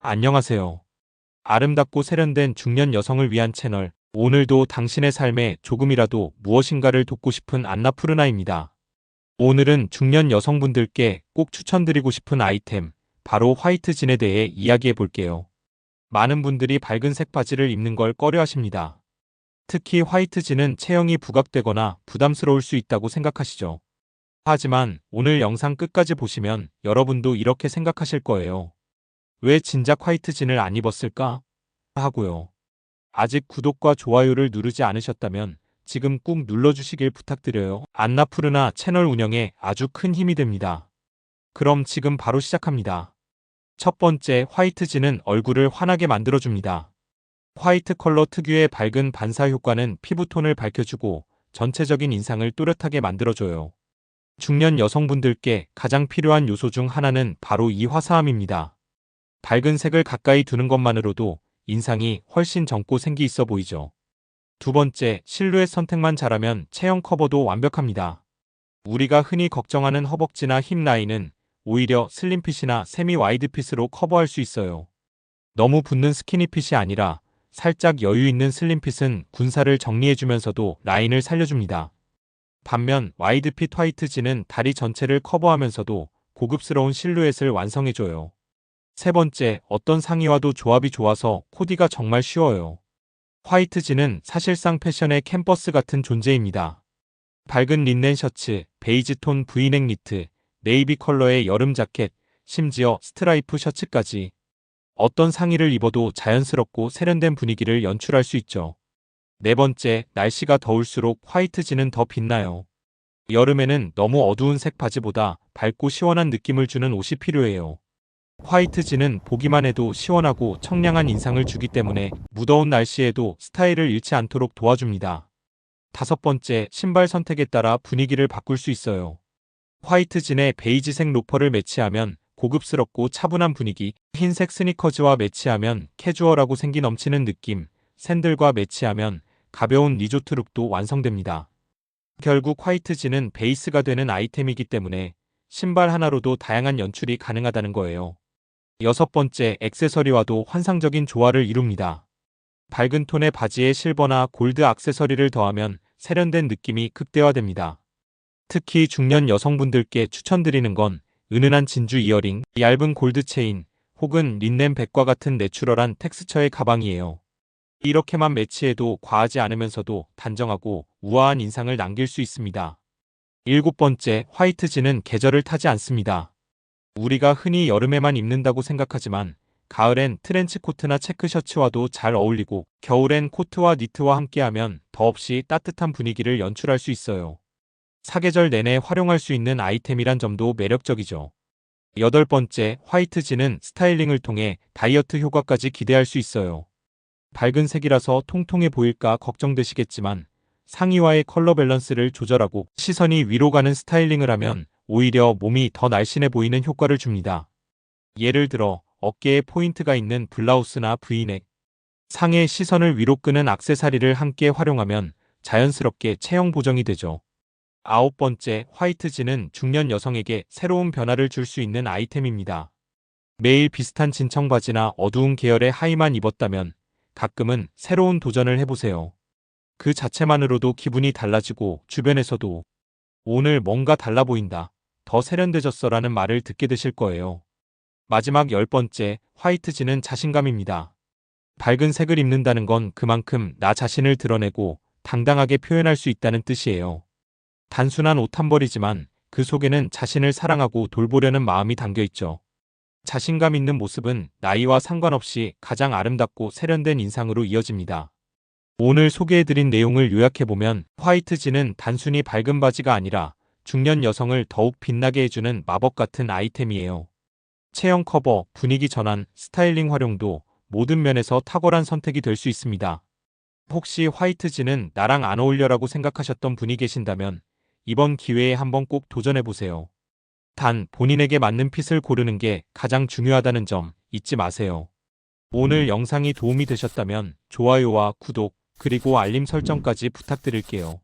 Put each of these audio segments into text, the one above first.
안녕하세요. 아름답고 세련된 중년 여성을 위한 채널, 오늘도 당신의 삶에 조금이라도 무엇인가를 돕고 싶은 안나푸르나입니다. 오늘은 중년 여성분들께 꼭 추천드리고 싶은 아이템, 바로 화이트 진에 대해 이야기해 볼게요. 많은 분들이 밝은 색 바지를 입는 걸 꺼려 하십니다. 특히 화이트 진은 체형이 부각되거나 부담스러울 수 있다고 생각하시죠. 하지만 오늘 영상 끝까지 보시면 여러분도 이렇게 생각하실 거예요. 왜 진작 화이트 진을 안 입었을까? 하고요. 아직 구독과 좋아요를 누르지 않으셨다면 지금 꾹 눌러주시길 부탁드려요. 안나푸르나 채널 운영에 아주 큰 힘이 됩니다. 그럼 지금 바로 시작합니다. 첫 번째 화이트 진은 얼굴을 환하게 만들어줍니다. 화이트 컬러 특유의 밝은 반사 효과는 피부톤을 밝혀주고 전체적인 인상을 또렷하게 만들어줘요. 중년 여성분들께 가장 필요한 요소 중 하나는 바로 이 화사함입니다. 밝은 색을 가까이 두는 것만으로도 인상이 훨씬 젊고 생기 있어 보이죠. 두 번째, 실루엣 선택만 잘하면 체형 커버도 완벽합니다. 우리가 흔히 걱정하는 허벅지나 힙 라인은 오히려 슬림핏이나 세미 와이드핏으로 커버할 수 있어요. 너무 붙는 스키니핏이 아니라 살짝 여유 있는 슬림핏은 군살을 정리해주면서도 라인을 살려줍니다. 반면 와이드핏 화이트진은 다리 전체를 커버하면서도 고급스러운 실루엣을 완성해줘요. 세 번째, 어떤 상의와도 조합이 좋아서 코디가 정말 쉬워요. 화이트진은 사실상 패션의 캠퍼스 같은 존재입니다. 밝은 린넨 셔츠, 베이지 톤 브이넥 니트, 네이비 컬러의 여름 자켓, 심지어 스트라이프 셔츠까지 어떤 상의를 입어도 자연스럽고 세련된 분위기를 연출할 수 있죠. 네 번째, 날씨가 더울수록 화이트진은 더 빛나요. 여름에는 너무 어두운 색 바지보다 밝고 시원한 느낌을 주는 옷이 필요해요. 화이트진은 보기만 해도 시원하고 청량한 인상을 주기 때문에 무더운 날씨에도 스타일을 잃지 않도록 도와줍니다. 다섯 번째, 신발 선택에 따라 분위기를 바꿀 수 있어요. 화이트진에 베이지색 로퍼를 매치하면 고급스럽고 차분한 분위기, 흰색 스니커즈와 매치하면 캐주얼하고 생기 넘치는 느낌, 샌들과 매치하면 가벼운 리조트 룩도 완성됩니다. 결국 화이트진은 베이스가 되는 아이템이기 때문에 신발 하나로도 다양한 연출이 가능하다는 거예요. 여섯 번째, 액세서리와도 환상적인 조화를 이룹니다. 밝은 톤의 바지에 실버나 골드 액세서리를 더하면 세련된 느낌이 극대화됩니다. 특히 중년 여성분들께 추천드리는 건 은은한 진주 이어링, 얇은 골드 체인, 혹은 린넨 백과 같은 내추럴한 텍스처의 가방이에요. 이렇게만 매치해도 과하지 않으면서도 단정하고 우아한 인상을 남길 수 있습니다. 일곱 번째, 화이트진은 계절을 타지 않습니다. 우리가 흔히 여름에만 입는다고 생각하지만 가을엔 트렌치 코트나 체크 셔츠와도 잘 어울리고 겨울엔 코트와 니트와 함께하면 더없이 따뜻한 분위기를 연출할 수 있어요. 사계절 내내 활용할 수 있는 아이템이란 점도 매력적이죠. 여덟 번째, 화이트진은 스타일링을 통해 다이어트 효과까지 기대할 수 있어요. 밝은 색이라서 통통해 보일까 걱정되시겠지만 상의와의 컬러 밸런스를 조절하고 시선이 위로 가는 스타일링을 하면 오히려 몸이 더 날씬해 보이는 효과를 줍니다. 예를 들어 어깨에 포인트가 있는 블라우스나 브이넥, 상의 시선을 위로 끄는 악세사리를 함께 활용하면 자연스럽게 체형 보정이 되죠. 아홉 번째, 화이트진은 중년 여성에게 새로운 변화를 줄 수 있는 아이템입니다. 매일 비슷한 진청 바지나 어두운 계열의 하의만 입었다면 가끔은 새로운 도전을 해보세요. 그 자체만으로도 기분이 달라지고 주변에서도 오늘 뭔가 달라 보인다. 더 세련되졌어라는 말을 듣게 되실 거예요. 마지막 열 번째, 화이트진은 자신감입니다. 밝은 색을 입는다는 건 그만큼 나 자신을 드러내고 당당하게 표현할 수 있다는 뜻이에요. 단순한 옷 한 벌이지만 그 속에는 자신을 사랑하고 돌보려는 마음이 담겨 있죠. 자신감 있는 모습은 나이와 상관없이 가장 아름답고 세련된 인상으로 이어집니다. 오늘 소개해드린 내용을 요약해보면 화이트진은 단순히 밝은 바지가 아니라 중년 여성을 더욱 빛나게 해주는 마법 같은 아이템이에요. 체형 커버, 분위기 전환, 스타일링 활용도 모든 면에서 탁월한 선택이 될 수 있습니다. 혹시 화이트진은 나랑 안 어울려라고 생각하셨던 분이 계신다면 이번 기회에 한번 꼭 도전해보세요. 단 본인에게 맞는 핏을 고르는 게 가장 중요하다는 점 잊지 마세요. 오늘 영상이 도움이 되셨다면 좋아요와 구독, 그리고 알림 설정까지 부탁드릴게요.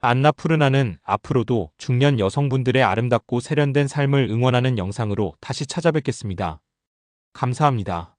안나 푸르나는 앞으로도 중년 여성분들의 아름답고 세련된 삶을 응원하는 영상으로 다시 찾아뵙겠습니다. 감사합니다.